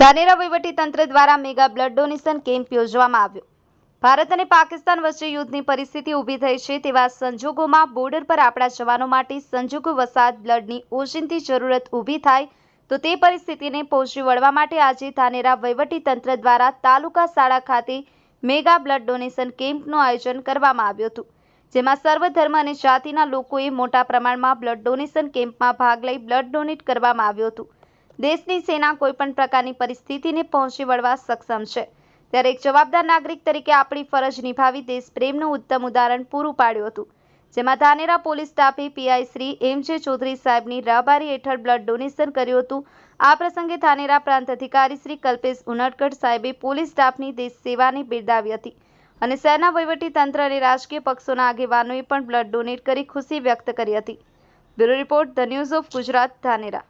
ધાનેરા તંત્ર દ્વારા mega blood donation camp યોજવામાં આવ્યો. ભારત અને પાકિસ્તાન વચ્ચે યુદ્ધની પરિસ્થિતિ ઊભી થઈ છે તેવા સંજોગોમાં બોર્ડર પર આપણા જવાનો માટે સંજોગો વસાત બ્લડની ઓચિંતી જરૂરત ઊભી થાય તો તે પરિસ્થિતિને પહોંચી વળવા માટે આજે ધાનેરા તંત્ર દ્વારા તાલુકા શાળા ખાતે મેગા બ્લડ ડોનેશન કેમ્પનું આયોજન કરવામાં આવ્યું હતું, જેમાં સર્વ ધર્મ અને જાતિના લોકોએ મોટા પ્રમાણમાં બ્લડ ડોનેશન કેમ્પમાં ભાગ લઈ બ્લડ ડોનેટ કરવામાં આવ્યું હતું. દેશની સેના કોઈપણ પ્રકારની પરિસ્થિતિને પહોંચી વળવા સક્ષમ છે. ત્યારે એક જવાબદાર નાગરિક તરીકે આપણી ફરજ નિભાવી દેશ પ્રેમનું ઉત્તમ ઉદાહરણ પૂરું પાડ્યું હતું. જેમાં ધાનેરા પોલીસ સ્ટાફે PI Shri M J Chaudhary સાહેબની રાહબારી હેઠળ બ્લડ ડોનેશન કર્યું હતું. આ પ્રસંગે ધાનેરા પ્રાંત અધિકારી શ્રી કલ્પેશ ઉનડકટ સાહેબે પોલીસ સ્ટાફની દેશ સેવાને બિરદાવી હતી અને શહેરના તંત્ર અને રાજકીય પક્ષોના આગેવાનોએ પણ બ્લડ ડોનેટ કરી ખુશી વ્યક્ત કરી હતી. Bureau report the news of Gujarat, Dhanera.